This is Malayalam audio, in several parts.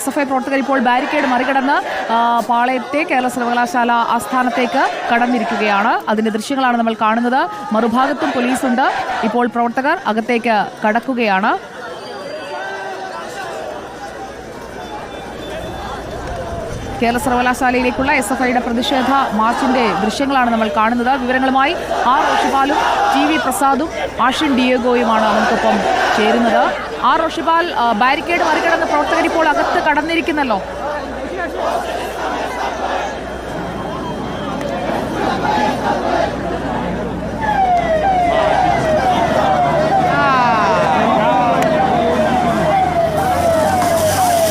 എസ് എഫ് ഐ പ്രവർത്തകർ ഇപ്പോൾ ബാരിക്കേഡ് മറികടന്ന് പാളയത്തെ കേരള സർവകലാശാല ആസ്ഥാനത്തേക്ക് കടന്നിരിക്കുകയാണ്. അതിന്റെ ദൃശ്യങ്ങളാണ് നമ്മൾ കാണുന്നത്. മറുഭാഗത്തും പോലീസുണ്ട്. ഇപ്പോൾ പ്രവർത്തകർ അകത്തേക്ക് കടക്കുകയാണ്. കേരള സർവകലാശാലയിലേക്കുള്ള എസ് എഫ് ഐയുടെ പ്രതിഷേധ മാർച്ചിന്റെ ദൃശ്യങ്ങളാണ് നമ്മൾ കാണുന്നത്. വിവരങ്ങളുമായി ആർ ഋഷിപാലും ടി വി പ്രസാദും ആഷിൻ ഡിയേഗോയുമാണ് നമുക്കൊപ്പം ചേരുന്നത്. ആർ റോഷിബാൽ ബാരിക്കേഡ് മറികടന്ന് പ്രവർത്തകർ ഇപ്പോൾ അകത്ത് കടന്നിരിക്കുന്നല്ലോ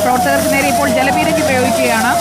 പ്രവർത്തകർക്ക് നേരെ ഇപ്പോൾ ജലപീരങ്കി പ്രയോഗിക്കുകയാണ്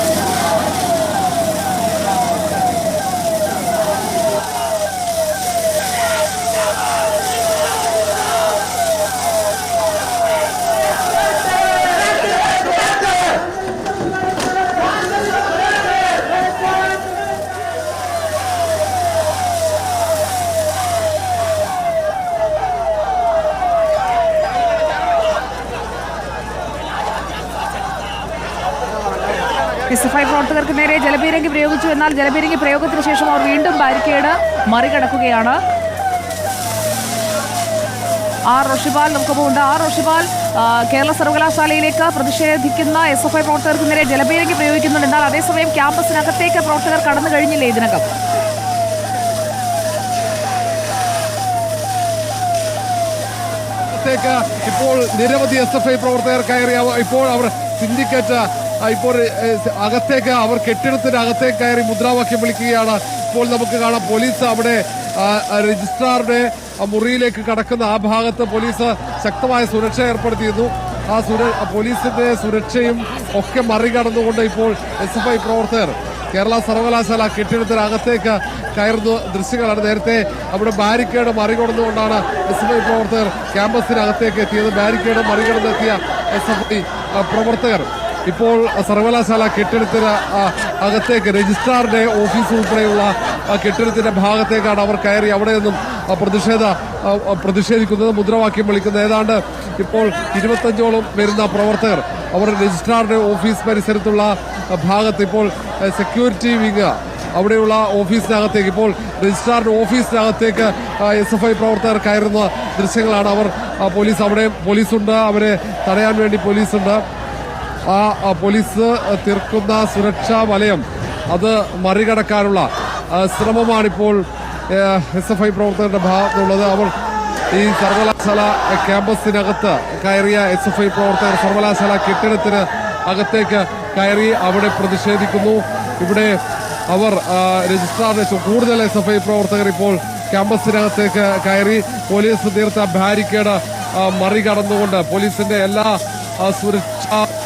എസ് എഫ് ഐ പ്രവർത്തകർക്ക് നേരെ ജലപീരങ്കി പ്രയോഗിച്ചു. എന്നാൽ ജലപീരങ്കി പ്രയോഗത്തിന് ശേഷം അവർ വീണ്ടും ബാരിക്കേഡ് മറികടക്കുകയാണ്. ആർ റോഷിബാൽ നമുക്കൊപ്പം ഉണ്ട്. ആർ റോഷിബാൽ കേരള സർവകലാശാലയിലേക്ക് പ്രതിഷേധിക്കുന്ന എസ് എഫ് ഐ പ്രവർത്തകർക്ക് നേരെ ജലപീരങ്കി പ്രയോഗിക്കുന്നുണ്ട്. എന്നാൽ അതേസമയം ക്യാമ്പസിനകത്തേക്ക് പ്രവർത്തകർ കടന്നു കഴിഞ്ഞില്ലേ ഇതിനകം. ഇപ്പോൾ നിരവധി എസ് എഫ് ഐ പ്രവർത്തകർ കയറി. ഇപ്പോൾ അവർ സിൻഡിക്കേറ്റ് ഇപ്പോൾ അകത്തേക്ക് അവർ കെട്ടിടത്തിന് അകത്തേക്ക് കയറി മുദ്രാവാക്യം വിളിക്കുകയാണ്. ഇപ്പോൾ നമുക്ക് കാണാം പോലീസ് അവിടെ രജിസ്ട്രാറുടെ മുറിയിലേക്ക് കടക്കുന്ന ആ ഭാഗത്ത് പോലീസ് ശക്തമായ സുരക്ഷ ഏർപ്പെടുത്തിയിരുന്നു. ആ സുര പോലീസിന്റെ സുരക്ഷയും ഒക്കെ മറികടന്നുകൊണ്ട് ഇപ്പോൾ എസ് എഫ് ഐ പ്രവർത്തകർ കേരള സർവകലാശാല കെട്ടിടത്തിനകത്തേക്ക് കയറുന്ന ദൃശ്യങ്ങളാണ്. നേരത്തെ അവിടെ ബാരിക്കേഡ് മറികടന്നുകൊണ്ടാണ് എസ് എഫ് ഐ പ്രവർത്തകർ ക്യാമ്പസിനകത്തേക്ക് എത്തിയത്. ബാരിക്കേഡ് മറികടന്നെത്തിയ എസ് എഫ് ഐ പ്രവർത്തകർ. ഇപ്പോൾ സർവകലാശാല കെട്ടിടത്തിന് അകത്തേക്ക് രജിസ്ട്രാറിന്റെ ഓഫീസ് ഉൾപ്പെടെയുള്ള കെട്ടിടത്തിന്റെ ഭാഗത്തേക്കാണ് അവർ കയറി അവിടെ നിന്നും പ്രതിഷേധ പ്രതിഷേധിക്കുന്നത് മുദ്രാവാക്യം വിളിക്കുന്നത്. ഏതാണ്ട് ഇപ്പോൾ ഇരുപത്തഞ്ചോളം വരുന്ന പ്രവർത്തകർ അവർ രജിസ്ട്രാറിന്റെ ഓഫീസ് പരിസരത്തുള്ള ഭാഗത്ത് ഇപ്പോൾ സെക്യൂരിറ്റി വിങ് അവിടെയുള്ള ഓഫീസിനകത്തേക്ക് ഇപ്പോൾ രജിസ്ട്രാറിന്റെ ഓഫീസിനകത്തേക്ക് എസ് എഫ് ഐ പ്രവർത്തകർ കയറുന്ന ദൃശ്യങ്ങളാണ് അവർ പോലീസ് അവിടെ പോലീസുണ്ട് അവരെ തടയാൻ വേണ്ടി പോലീസുണ്ട്. ആ പോലീസ് തീർക്കുന്ന സുരക്ഷാ വലയം. അത് മറികടക്കാനുള്ള ശ്രമമാണിപ്പോൾ എസ് എഫ് ഐ പ്രവർത്തകരുടെ ഭാഗത്തുള്ളത്. അവർ ഈ സർവകലാശാല ക്യാമ്പസിനകത്ത് കയറിയ എസ് എഫ് ഐ പ്രവർത്തകർ സർവകലാശാല കെട്ടിടത്തിന് അകത്തേക്ക് കയറി അവിടെ പ്രതിഷേധിക്കുന്നു. ഇവിടെ അവർ രജിസ്ട്രാറിനെ കൂടുതൽ എസ് എഫ് ഐ പ്രവർത്തകർ ഇപ്പോൾ ക്യാമ്പസിനകത്തേക്ക് കയറി. പോലീസ് തീർത്ത ബാരിക്കേഡ് മറികടന്നുകൊണ്ട് പോലീസിന്റെ എല്ലാ സുരക്ഷാ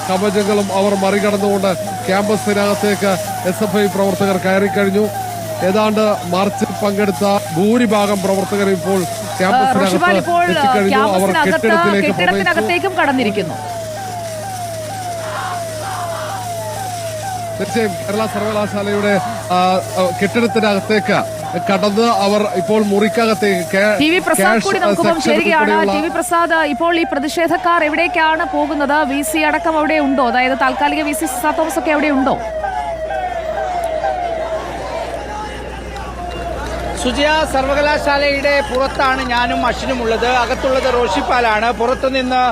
കവചങ്ങളും അവർ മറികടന്നുകൊണ്ട് ക്യാമ്പസിനകത്തേക്ക് എസ് എഫ് ഐ പ്രവർത്തകർ കയറിക്കഴിഞ്ഞു. ഏതാണ്ട് മാർച്ചിൽ പങ്കെടുത്ത ഭൂരിഭാഗം പ്രവർത്തകർ ഇപ്പോൾ ക്യാമ്പസിനകത്ത് അവർ കെട്ടിടത്തിലേക്ക് കടന്നിരിക്കുന്നു. തീർച്ചയായും കേരള സർവകലാശാലയുടെ കെട്ടിടത്തിനകത്തേക്ക് കടന്ന് അവർ ഇപ്പോൾ മുറിക്കകത്തേക്ക് ടി വി പ്രസാദ് കൂടി നമുക്കൊപ്പം ചേരുകയാണ്. ടി വി പ്രസാദ് ഇപ്പോൾ ഈ പ്രതിഷേധക്കാർ എവിടേക്കാണ് പോകുന്നത്? വി സി അടക്കം അവിടെ ഉണ്ടോ? അതായത് താൽക്കാലിക വി സി സാർ തോമസ് ഒക്കെ അവിടെ ഉണ്ടോ? സുജിയ സർവകലാശാലയുടെ പുറത്താണ് ഞാനും അശ്വിനും ഉള്ളത്. അകത്തുള്ളത് റോഷിപ്പാലാണ്. പുറത്തുനിന്ന്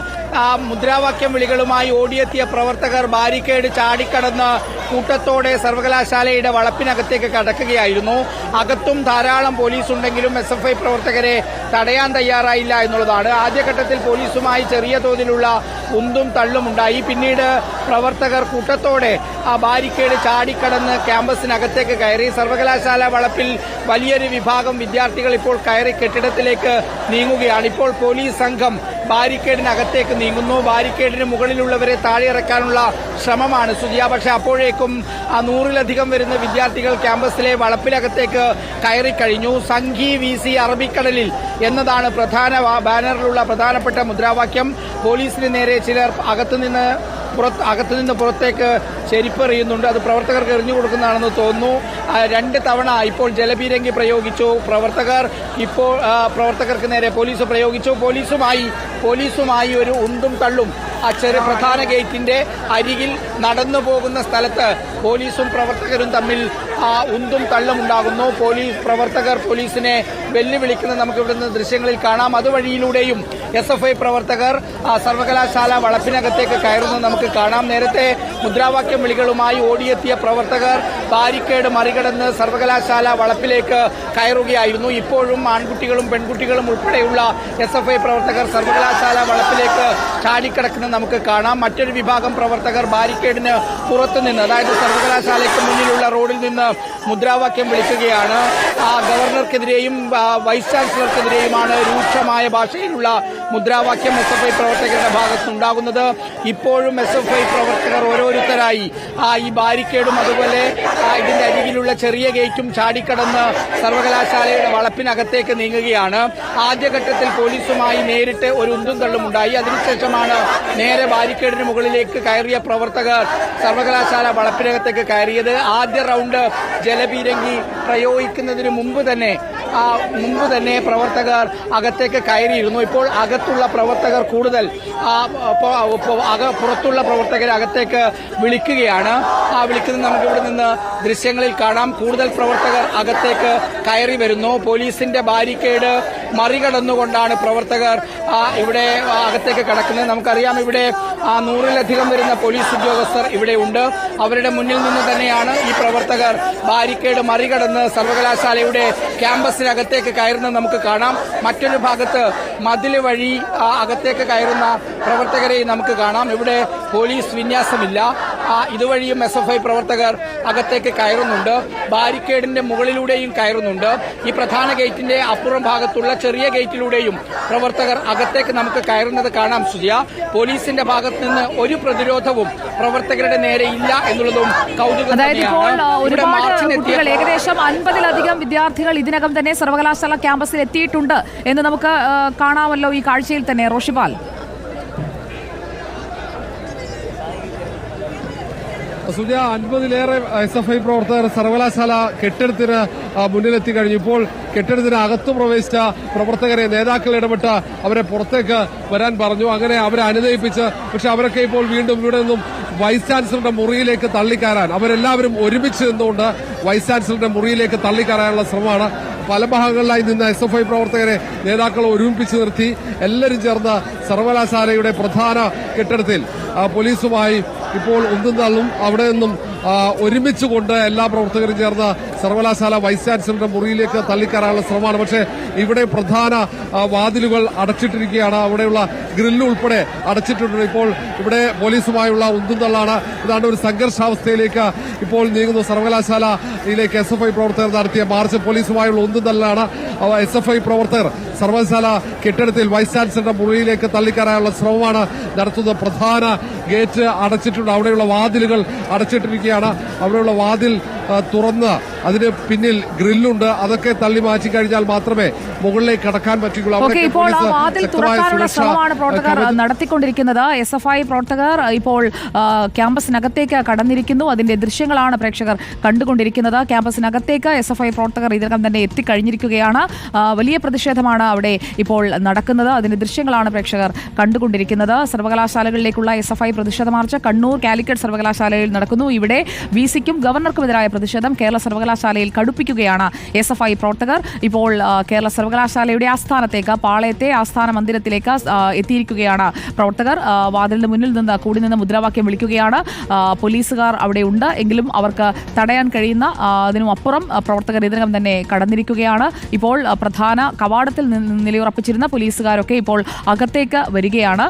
ആ മുദ്രാവാക്യം വിളികളുമായി ഓടിയെത്തിയ പ്രവർത്തകർ ബാരിക്കേഡ് ചാടിക്കടന്ന് കൂട്ടത്തോടെ സർവകലാശാലയുടെ വളപ്പിനകത്തേക്ക് കടക്കുകയായിരുന്നു. അകത്തും ധാരാളം പോലീസ് ഉണ്ടെങ്കിലും എസ് എഫ് ഐ പ്രവർത്തകരെ തടയാൻ തയ്യാറായില്ല എന്നുള്ളതാണ്. ആദ്യഘട്ടത്തിൽ പോലീസുമായി ചെറിയ തോതിലുള്ള ഉന്തും തള്ളും ഉണ്ടായി. പിന്നീട് പ്രവർത്തകർ കൂട്ടത്തോടെ ആ ബാരിക്കേഡ് ചാടിക്കടന്ന് ക്യാമ്പസിനകത്തേക്ക് കയറി. സർവകലാശാല വളപ്പിൽ വലിയൊരു വിഭാഗം വിദ്യാർത്ഥികൾ ഇപ്പോൾ കയറി കെട്ടിടത്തിലേക്ക് നീങ്ങുകയാണ്. ഇപ്പോൾ പോലീസ് സംഘം ബാരിക്കേഡിനകത്തേക്ക് നീങ്ങുന്നു. ബാരിക്കേഡിന് മുകളിലുള്ളവരെ താഴെ ഇറക്കാനുള്ള ശ്രമമാണ് സുജിയ. പക്ഷേ അപ്പോഴേക്കും ആ നൂറിലധികം വരുന്ന വിദ്യാർത്ഥികൾ ക്യാമ്പസിലെ വളപ്പിലകത്തേക്ക് കയറിക്കഴിഞ്ഞു സംഘി വി സി അറബിക്കടലിൽ എന്നതാണ് പ്രധാന ബാനറിലുള്ള പ്രധാനപ്പെട്ട മുദ്രാവാക്യം. പോലീസിന് നേരെ ചിലർ അകത്തുനിന്ന് പുറത്ത് അകത്തുനിന്ന് പുറത്തേക്ക് ചെരിപ്പെറിയുന്നുണ്ട്. അത് പ്രവർത്തകർക്ക് എറിഞ്ഞു കൊടുക്കുന്നതാണെന്ന് തോന്നുന്നു. രണ്ട് തവണ ഇപ്പോൾ ജലപീരങ്കി പ്രയോഗിച്ചു. പ്രവർത്തകർ ഇപ്പോൾ പ്രവർത്തകർക്ക് നേരെ പോലീസ് പ്രയോഗിച്ചു. പോലീസുമായി പോലീസുമായി ഒരു ഉന്തും തള്ളും ചെറിയ പ്രധാന ഗേറ്റിന്റെ അരികിൽ നടന്നു പോകുന്ന സ്ഥലത്ത് പോലീസും പ്രവർത്തകരും തമ്മിൽ ഉന്തും തള്ളും ഉണ്ടാകുന്നു. പോലീസ് പ്രവർത്തകർ പോലീസിനെ വെല്ലുവിളിക്കുന്നത് നമുക്ക് ഇവിടുന്ന് ദൃശ്യങ്ങളിൽ കാണാം. അതുവഴിയിലൂടെയും എസ് എഫ് ഐ പ്രവർത്തകർ സർവകലാശാല വളപ്പിനകത്തേക്ക് കയറുന്നു നമുക്ക് കാണാം. നേരത്തെ മുദ്രാവാക്യം വിളികളുമായി ഓടിയെത്തിയ പ്രവർത്തകർ ബാരിക്കേഡ് മറികടന്ന് സർവകലാശാല വളപ്പിലേക്ക് കയറുകയായിരുന്നു. ഇപ്പോഴും ആൺകുട്ടികളും പെൺകുട്ടികളും ഉൾപ്പെടെയുള്ള എസ് എഫ് ഐ പ്രവർത്തകർ സർവകലാശാല വളപ്പിലേക്ക് ചാടിക്കിടക്കുന്നത് നമുക്ക് കാണാം. മറ്റൊരു വിഭാഗം പ്രവർത്തകർ ബാരിക്കേഡിന് പുറത്തുനിന്ന് അതായത് സർവകലാശാലയ്ക്ക് മുന്നിലുള്ള റോഡിൽ നിന്ന് മുദ്രാവാക്യം വിളിക്കുകയാണ്. ഗവർണർക്കെതിരെയും വൈസ് ചാൻസലർക്കെതിരെയുമാണ് രൂക്ഷമായ ഭാഷയിലുള്ള മുദ്രാവാക്യം എസ് എഫ് ഐ പ്രവർത്തകരുടെ ഭാഗത്തുണ്ടാകുന്നത്. ഇപ്പോഴും എസ് എഫ് ഐ പ്രവർത്തകർ ഓരോരുത്തരായി. ഈ ബാരിക്കേഡും അതുപോലെ ഇതിന്റെ അരികിലുള്ള ചെറിയ ഗേറ്റും ചാടിക്കടന്ന് സർവകലാശാലയുടെ വളപ്പിനകത്തേക്ക് നീങ്ങുകയാണ്. ആദ്യഘട്ടത്തിൽ പോലീസുമായി നേരിട്ട് ഒരു ഉന്തും തള്ളും ഉണ്ടായി. അതിനുശേഷമാണ് നേരെ ബാരിക്കേഡിന് മുകളിലേക്ക് കയറിയ പ്രവർത്തകർ സർവകലാശാല വളപ്പിനകത്തേക്ക് കയറിയത്. ആദ്യ റൗണ്ട് ജലപീരങ്കി പ്രയോഗിക്കുന്നതിന് മുമ്പ് തന്നെ മുമ്പ് തന്നെ പ്രവർത്തകർ അകത്തേക്ക് കയറിയിരുന്നു. ഇപ്പോൾ അകത്തുള്ള പ്രവർത്തകർ കൂടുതൽ പുറത്തുള്ള പ്രവർത്തകരെ അകത്തേക്ക് വിളിക്കുകയാണ്. ആ വിളിക്കുന്നത് നമുക്ക് ഇവിടെ നിന്ന് ദൃശ്യങ്ങളിൽ കാണാം. കൂടുതൽ പ്രവർത്തകർ അകത്തേക്ക് കയറി വരുന്നു. പോലീസിന്റെ ബാരിക്കേഡ് മറികടന്നുകൊണ്ടാണ് പ്രവർത്തകർ ഇവിടെ അകത്തേക്ക് കടക്കുന്നത്. നമുക്കറിയാം ഇവിടെ നൂറിലധികം വരുന്ന പോലീസ് ഉദ്യോഗസ്ഥർ ഇവിടെ ഉണ്ട്. അവരുടെ മുന്നിൽ നിന്ന് തന്നെയാണ് ഈ പ്രവർത്തകർ ബാരിക്കേഡ് മറികടന്ന് സർവകലാശാലയുടെ ക്യാമ്പസിനകത്തേക്ക് കയറുന്നത് നമുക്ക് കാണാം. മറ്റൊരു ഭാഗത്ത് മതിൽ വഴി അകത്തേക്ക് കയറുന്ന പ്രവർത്തകരെയും നമുക്ക് കാണാം. ഇവിടെ പോലീസ് വിന്യാസമില്ല. ആ, ഇതുവഴിയും എസ് എഫ് ഐ പ്രവർത്തകർ അകത്തേക്ക് കയറുന്നുണ്ട്. ബാരിക്കേഡിന്റെ മുകളിലൂടെയും കയറുന്നുണ്ട്. ഈ പ്രധാന ഗേറ്റിന്റെ അപ്പുറം ഭാഗത്തുള്ള ചെറിയ ഗേറ്റിലൂടെയും പ്രവർത്തകർ അകത്തേക്ക് നമുക്ക് കയറുന്നത് കാണാം സുജിയ. പോലീസിന്റെ ഭാഗത്ത് നിന്ന് ഒരു പ്രതിരോധവും പ്രവർത്തകരുടെ നേരെ ഇല്ല എന്നുള്ളതും കൗതുകം അതായത് ഇപ്പോൾ ഒരുപാട് കുട്ടികൾ ഏകദേശം അൻപതിലധികം വിദ്യാർത്ഥികൾ ഇതിനകം തന്നെ സർവകലാശാല ക്യാമ്പസിൽ എത്തിയിട്ടുണ്ട് എന്ന് നമുക്ക് കാണാമല്ലോ ഈ കാഴ്ചയിൽ തന്നെ റോഷിപാൽ. സുജ അൻപതിലേറെ എസ് എഫ് ഐ പ്രവർത്തകർ സർവകലാശാല കെട്ടിടത്തിന് മുന്നിലെത്തി കഴിഞ്ഞു. ഇപ്പോൾ കെട്ടിടത്തിന് അകത്ത് പ്രവേശിച്ച പ്രവർത്തകരെ നേതാക്കൾ ഇടപെട്ട് അവരെ പുറത്തേക്ക് വരാൻ പറഞ്ഞു. അങ്ങനെ അവരെ അനുനയിപ്പിച്ച് പക്ഷെ അവരൊക്കെ ഇപ്പോൾ വീണ്ടും ഇവിടെ നിന്നും വൈസ് ചാൻസലറുടെ മുറിയിലേക്ക് തള്ളിക്കയറാൻ അവരെല്ലാവരും ഒരുമിച്ച് നിന്നുകൊണ്ട് വൈസ് ചാൻസലറുടെ മുറിയിലേക്ക് തള്ളിക്കയറാനുള്ള ശ്രമമാണ്. പല ഭാഗങ്ങളിലായി നിന്ന് എസ് എഫ് ഐ പ്രവർത്തകരെ നേതാക്കൾ ഒരുമിപ്പിച്ച് നിർത്തി എല്ലാവരും ചേർന്ന് സർവകലാശാലയുടെ പ്രധാന കെട്ടിടത്തിൽ പോലീസുമായി ഇപ്പോൾ ഒന്നും തള്ളും അവിടെ നിന്നും ഒരുമിച്ച് കൊണ്ട് എല്ലാ പ്രവർത്തകരും ചേർന്ന് സർവകലാശാല വൈസ് ചാൻസലറുടെ മുറിയിലേക്ക് തള്ളിക്കയറാനുള്ള ശ്രമമാണ്. പക്ഷേ ഇവിടെ പ്രധാന വാതിലുകൾ അടച്ചിട്ടിരിക്കുകയാണ്. അവിടെയുള്ള ഗ്രില്ല് ഉൾപ്പെടെ അടച്ചിട്ടുണ്ട്. ഇപ്പോൾ ഇവിടെ പോലീസുമായുള്ള ഉന്തും തള്ളാണ് ഇതാണ് ഒരു സംഘർഷാവസ്ഥയിലേക്ക് ഇപ്പോൾ നീങ്ങുന്നു. സർവകലാശാലയിലേക്ക് എസ് എഫ് ഐ പ്രവർത്തകർ നടത്തിയ മാർച്ച് പോലീസുമായുള്ള ഉന്തും തള്ളാണ് എസ് എഫ് ഐ പ്രവർത്തകർ സർവകലാശാല കെട്ടിടത്തിൽ വൈസ് ചാൻസലറുടെ മുറിയിലേക്ക് തള്ളിക്കയറാനുള്ള ശ്രമമാണ് നടത്തുന്നത്. പ്രധാന ഗേറ്റ് അടച്ചിട്ടുണ്ട്. അവിടെയുള്ള വാതിലുകൾ അടച്ചിട്ടിരിക്കുകയാണ്. അവിടെയുള്ള വാതിൽ തുറന്ന് അതിന് പിന്നിൽ ഗ്രില്ലുണ്ട്. അതൊക്കെ തള്ളി മാറ്റി കഴിഞ്ഞാൽ മാത്രമേ മുകളിലേക്ക് കടക്കാൻ പറ്റുകയുള്ളൂ. ഇപ്പോൾ വാതിൽ തുറക്കാനുള്ള ശ്രമമാണ് പ്രവർത്തകർ നടത്തിക്കൊണ്ടിരിക്കുന്നത്. എസ് എഫ് ഐ പ്രവർത്തകർ ഇപ്പോൾ ക്യാമ്പസിനകത്തേക്ക് കടന്നിരിക്കുന്നു. അതിന്റെ ദൃശ്യങ്ങളാണ് പ്രേക്ഷകർ കണ്ടുകൊണ്ടിരിക്കുന്നത്. ക്യാമ്പസിനകത്തേക്ക് എസ് എഫ് ഐ പ്രവർത്തകർ ഇതിനകം തന്നെ എത്തിക്കഴിഞ്ഞിരിക്കുകയാണ്. വലിയ പ്രതിഷേധമാണ് അവിടെ ഇപ്പോൾ നടക്കുന്നത്. അതിന്റെ ദൃശ്യങ്ങളാണ് പ്രേക്ഷകർ കണ്ടുകൊണ്ടിരിക്കുന്നത്. സർവകലാശാലകളിലേക്കുള്ള എസ് എഫ് ഐ പ്രതിഷേധ മാർച്ച് കണ്ണൂർ കാലിക്കറ്റ് സർവകലാശാലയിൽ നടക്കുന്നു. ഇവിടെ വി സിക്കും ഗവർണർക്കുമെതിരായ പ്രതിഷേധം. കേരള സർവകലാശാലയിൽ കടുപ്പിക്കുകയാണ് എസ് എഫ് ഐ പ്രവർത്തകർ. ഇപ്പോൾ കേരള സർവകലാശാലയുടെ ആസ്ഥാനത്തേക്ക് പാളയത്തെ ആസ്ഥാന മന്ദിരത്തിലേക്ക് എത്തിയിരിക്കുകയാണ് പ്രവർത്തകർ. വാതിലിന് മുന്നിൽ നിന്ന് കൂടി നിന്ന് മുദ്രാവാക്യം വിളിക്കുകയാണ്. പോലീസുകാർ അവിടെ ഉണ്ട് എങ്കിലും അവർക്ക് തടയാൻ കഴിയുന്ന അതിനും അപ്പുറം പ്രവർത്തകർ ഇതിനകം തന്നെ കടന്നിരിക്കുകയാണ്. ഇപ്പോൾ പ്രധാന കവാടത്തിൽ നിലയുറപ്പിച്ചിരുന്ന പോലീസുകാരൊക്കെ ഇപ്പോൾ അകത്തേക്ക് വരികയാണ്.